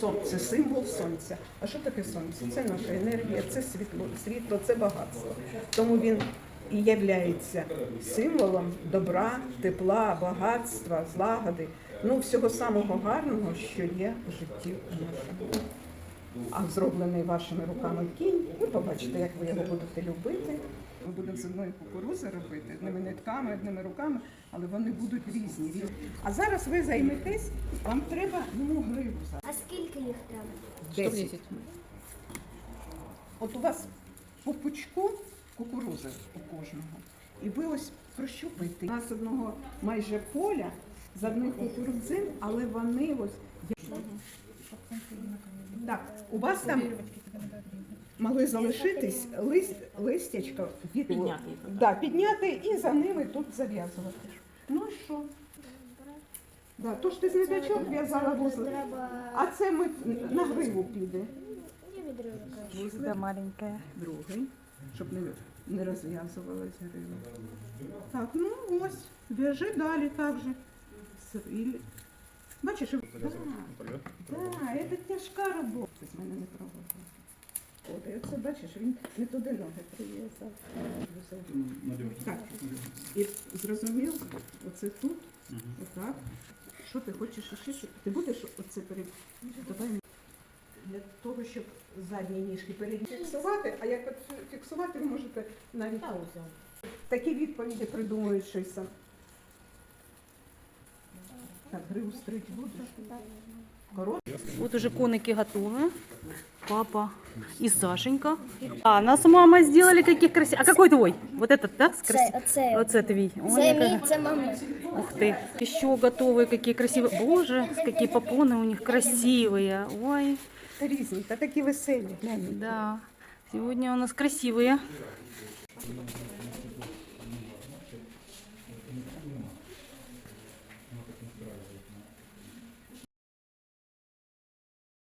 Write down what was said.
сон, це символ сонця. А що таке сонце? Це наша енергія, це світло, світло, це багатство. Тому він і являється символом добра, тепла, багатства, злагоди, ну всього самого гарного, що є в житті нашому. А зроблений вашими руками кінь, ви побачите, як ви його будете любити. Ми будемо з одної кукурузи робити, одними нитками, одними руками, але вони будуть різні. А зараз ви займетесь, вам треба ну, гриву зараз. А скільки їх треба? 10. От у вас по пучку кукурузи у кожного. І ви ось прощупайте. У нас одного майже поля з одних кукурудзин, але вони ось. Так, у вас там могли залишитись лист, листячка від Підняти. Да, підняти і за ними тут зав'язувати. Ну і що? Да, то ж ти з ниточок в'язала вузли. А це ми на гриву піде. я відриваю. Вузлик, маленькая. другий, щоб не, не розв'язувалась грива. Так, ну ось, в'яжи далі так же. Бачиш, і- да, да, це тяжка робота. Ти з мене не проводила. От, і оце бачиш, він не туди ноги прив'язав. Так, і зрозумів, оце тут, отак. Що ти хочеш ще? щоб- Ти будеш оце перед... Давай мені. Для того, щоб задні ніжки передні фіксувати, а як от фіксувати, ви можете навіть такі відповіді придумують щось сам. Так, гриву стрить будеш? Коротко. Вот уже коники готовы. Папа и Сашенька. А, нас мама сделали каких красивых. А какой твой? Вот этот, да? с краси- Це, оце, Вот это твій. Ой, це яка- мій, це мама. Ух ты. Еще готовые, какие красивые. Боже, какие попоны у них красивые. Ой, Та різні, та такі веселі. Глянь. да. Сегодня у нас красивые.